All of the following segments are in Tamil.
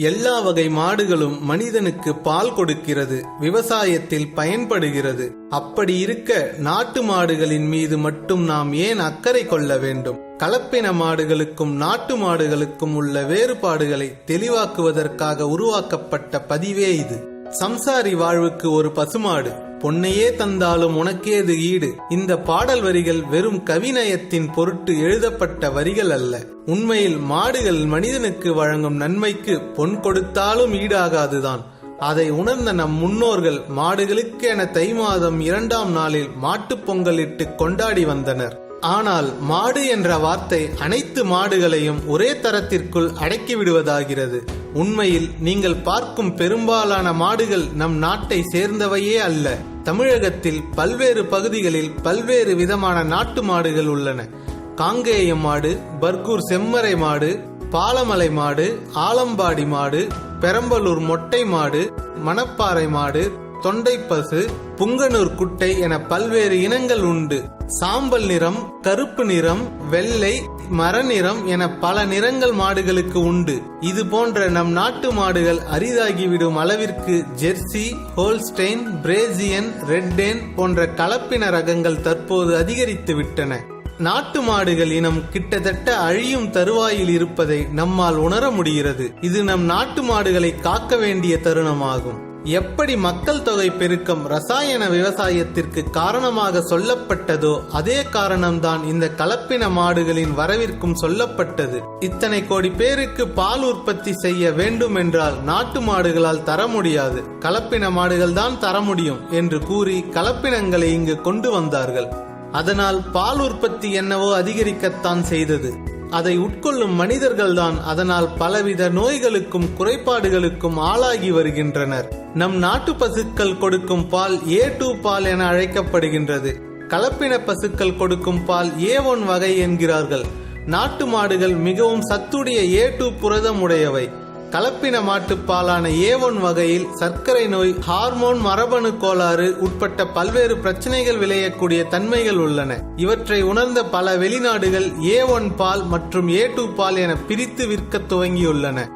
எல்லா வகை மாடுகளும் மனிதனுக்கு பால் கொடுக்கிறது விவசாயத்தில் பயன்படுகிறது. அப்படி இருக்க நாட்டு மாடுகளின் மீது மட்டும் நாம் ஏன் அக்கறை கொள்ள வேண்டும்? கலப்பின மாடுகளுக்கும் நாட்டு மாடுகளுக்கும் உள்ள வேறுபாடுகளை தெளிவாக்குவதற்காக உருவாக்கப்பட்ட பதிவே இது. சம்சாரி வாழ்வுக்கு ஒரு பசுமாடு. பொன்னையே தந்தாலும் உனக்கேது ஈடு. இந்த பாடல் வரிகள் வெறும் கவிநயத்தின் பொருட்டு எழுதப்பட்ட வரிகள் அல்ல. உண்மையில் மாடுகள் மனிதனுக்கு வழங்கும் நன்மைக்கு பொன் கொடுத்தாலும் ஈடாகாதுதான். அதை உணர்ந்த நம் முன்னோர்கள் மாடுகளுக்கு என தை மாதம் இரண்டாம் நாளில் மாட்டுப் பொங்கலிட்டு கொண்டாடி வந்தனர். ஆனால் மாடு என்ற வார்த்தை அனைத்து மாடுகளையும் ஒரே தரத்திற்குள் அடக்கிவிடுவதாகிறது உண்மையில் நீங்கள் பார்க்கும் பெரும்பாலான மாடுகள் நம் நாட்டை சேர்ந்தவையே அல்ல. தமிழகத்தில் பல்வேறு பகுதிகளில் பல்வேறு விதமான நாட்டு மாடுகள் உள்ளன. காங்கேயம் மாடு பர்கூர் செம்மறை மாடு பாலமலை மாடு ஆலம்பாடி மாடு பெரம்பலூர் மொட்டை மாடு மணப்பாறை மாடு தொண்டைப்பசு புங்கனூர் குட்டை என பல்வேறு இனங்கள் உண்டு. சாம்பல் நிறம் கருப்பு நிறம் வெள்ளை மரநிறம் என பல நிறங்கள் மாடுகளுக்கு உண்டு. இது போன்ற நம் நாட்டு மாடுகள் அரிதாகிவிடும் அளவிற்கு ஜெர்சி ஹோல்ஸ்டெயின் பிரேசியன் ரெட்டேன் போன்ற கலப்பின ரகங்கள் தற்போது அதிகரித்து விட்டன. நாட்டு மாடுகள் இனம் கிட்டத்தட்ட அழியும் தருவாயில் இருப்பதை நம்மால் உணர முடிகிறது. இது நம் நாட்டு மாடுகளை காக்க வேண்டிய தருணமாகும். எப்படி மக்கள் தொகை பெருக்கம் ரசாயன விவசாயத்திற்கு காரணமாக சொல்லப்பட்டதோ அதே காரணம்தான் இந்த கலப்பின மாடுகளின் வரவிற்கும் சொல்லப்பட்டது. இத்தனை கோடி பேருக்கு பால் உற்பத்தி செய்ய வேண்டும் என்றால் நாட்டு மாடுகளால் தர முடியாது. கலப்பின மாடுகள் தான் தர முடியும் என்று கூறி கலப்பினங்களை இங்கு கொண்டு வந்தார்கள். அதனால் பால் உற்பத்தி என்னவோ அதிகரிக்கத்தான் செய்தது. அதை உட்கொள்ளும் மனிதர்கள்தான் அதனால் பலவித நோய்களுக்கும் குறைபாடுகளுக்கும் ஆளாகி வருகின்றனர். நம் நாட்டு பசுக்கள் கொடுக்கும் பால் ஏ டூ பால் என அழைக்கப்படுகின்றது. கலப்பின பசுக்கள் கொடுக்கும் பால் ஏ ஒன் வகை என்கிறார்கள். நாட்டு மாடுகள் மிகவும் சத்துடைய ஏ டூ புரதம் உடையவை. கலப்பின மாட்டுப்பாலான ஏ ஒன் வகையில் சர்க்கரை நோய் ஹார்மோன் மரபணு கோளாறு உட்பட்ட பல்வேறு பிரச்சனைகள் விளையக்கூடிய தன்மைகள் உள்ளன. இவற்றை உணர்ந்த பல வெளிநாடுகள் ஏ ஒன் பால் மற்றும் ஏ டூ பால் என பிரித்து விற்க துவங்கியுள்ளன.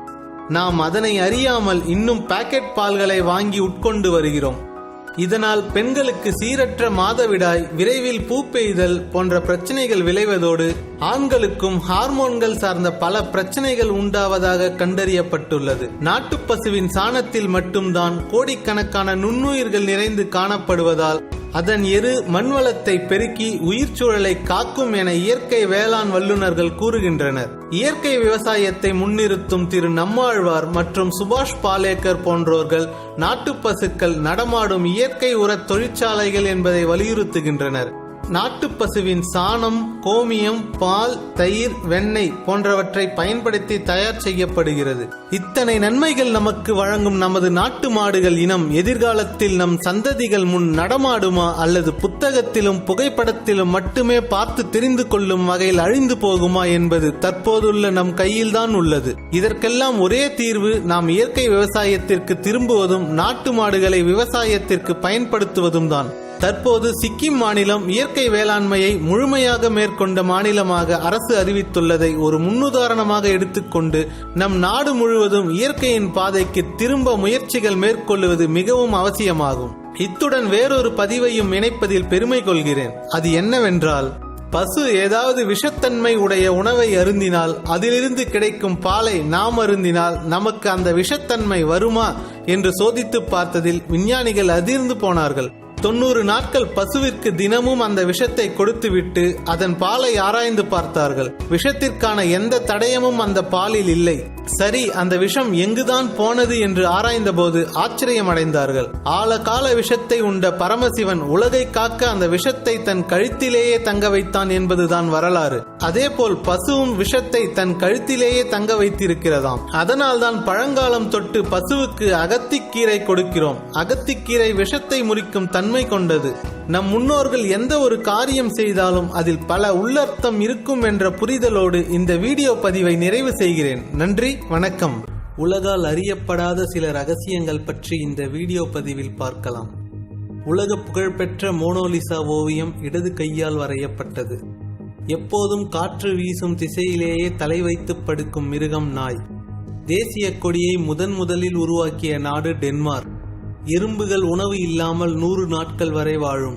நாம் அதனை அறியாமல் இன்னும் பாக்கெட் பால்களை வாங்கி உட்கொண்டு வருகிறோம். இதனால் பெண்களுக்கு சீரற்ற மாதவிடாய் விரைவில் பூ பெய்தல் போன்ற பிரச்சனைகள் விளைவதோடு ஆண்களுக்கும் ஹார்மோன்கள் சார்ந்த பல பிரச்சனைகள் உண்டாவதாக கண்டறியப்பட்டுள்ளது. நாட்டுப் பசுவின் சாணத்தில் மட்டும்தான் கோடிக்கணக்கான நுண்ணுயிர்கள் நிறைந்து காணப்படுவதால் அதன் எரு மண்வளத்தை பெருக்கி உயிர் சூழலை காக்கும் என இயற்கை வேளாண் வல்லுநர்கள் கூறுகின்றனர். இயற்கை விவசாயத்தை முன்னிறுத்தும் திரு நம்மாழ்வார் மற்றும் சுபாஷ் பாலேக்கர் போன்றோர்கள் நாட்டுப் பசுக்கள் நடமாடும் இயற்கை உர தொழிற்சாலைகள் என்பதை வலியுறுத்துகின்றனர். நாட்டுப்பசுவின் சாணம் கோமியம் பால் தயிர் வெண்ணெய் போன்றவற்றை பயன்படுத்தி தயார் செய்யப்படுகிறது. இத்தனை நன்மைகள் நமக்கு வழங்கும் நமது நாட்டு மாடுகள் இனம் எதிர்காலத்தில் நம் சந்ததிகள் முன் நடமாடுமா அல்லது புத்தகத்திலும் புகைப்படத்திலும் மட்டுமே பார்த்து தெரிந்து கொள்ளும் வகையில் அழிந்து போகுமா என்பது தற்போதுள்ள நம் கையில்தான் உள்ளது. இதற்கெல்லாம் ஒரே தீர்வு நாம் இயற்கை விவசாயத்திற்கு திரும்புவதும் நாட்டு மாடுகளை விவசாயத்திற்கு பயன்படுத்துவதும் தான் தற்போது சிக்கிம் மாநிலம் இயற்கை வேளாண்மையை முழுமையாக மேற்கொண்ட மாநிலமாக அரசு அறிவித்துள்ளதை ஒரு முன்னுதாரணமாக எடுத்துக்கொண்டு நம் நாடு முழுவதும் இயற்கையின் பாதைக்கு திரும்ப முயற்சிகள் மேற்கொள்வது மிகவும் அவசியமாகும். இத்துடன் வேறொரு பதிவையும் இணைப்பதில் பெருமை கொள்கிறேன். அது என்னவென்றால் பசு ஏதாவது விஷத்தன்மை உடைய உணவை அருந்தினால் அதிலிருந்து கிடைக்கும் பாலை நாம் அருந்தினால் நமக்கு அந்த விஷத்தன்மை வருமா என்று சோதித்து பார்த்ததில் விஞ்ஞானிகள் அதிர்ந்து போனார்கள். தொண்ணூறு நாட்கள் பசுவிற்கு தினமும் அந்த விஷத்தை கொடுத்துவிட்டு அதன் பாலை ஆராய்ந்து பார்த்தார்கள். விஷத்திற்கான எந்த தடயமும் அந்த பாலில் இல்லை. சரி அந்த விஷம் எங்குதான் போனது என்று ஆராய்ந்தபோது ஆச்சரியம் அடைந்தார்கள் ஆழகால விஷத்தை உண்ட பரமசிவன் உலகை காக்க அந்த விஷத்தை தன் கழுத்திலேயே தங்க வைத்தான் என்பதுதான் வரலாறு. அதேபோல் பசுவும் விஷத்தை தன் கழுத்திலேயே தங்க வைத்திருக்கிறதாம். அதனால்தான் பழங்காலம் தொட்டு பசுவுக்கு அகத்தி அகத்திக்கீரை கொடுக்கிறோம். அகத்திக்கீரை விஷத்தை முறிக்கும் தன்மை கொண்டது. நம் முன்னோர்கள் எந்த ஒரு காரியம் செய்தாலும் அதில் பல உள்ளர்த்தம் இருக்கும் என்ற புரிதலோடு இந்த வீடியோ பதிவை நிறைவு செய்கிறேன். நன்றி வணக்கம். உலகால் அறியப்படாத சில ரகசியங்கள் பற்றி இந்த வீடியோ பதிவில் பார்க்கலாம். உலக புகழ்பெற்ற மோனோலிசா ஓவியம் இடது கையால் வரையப்பட்டது. எப்போதும் காற்று வீசும் திசையிலேயே தலை வைத்து படுக்கும் மிருகம் நாய். தேசிய கொடியை முதன் முதலில் உருவாக்கிய நாடு டென்மார்க். எறும்புகள் உணவு இல்லாமல் நூறு நாட்கள் வரை வாழும்.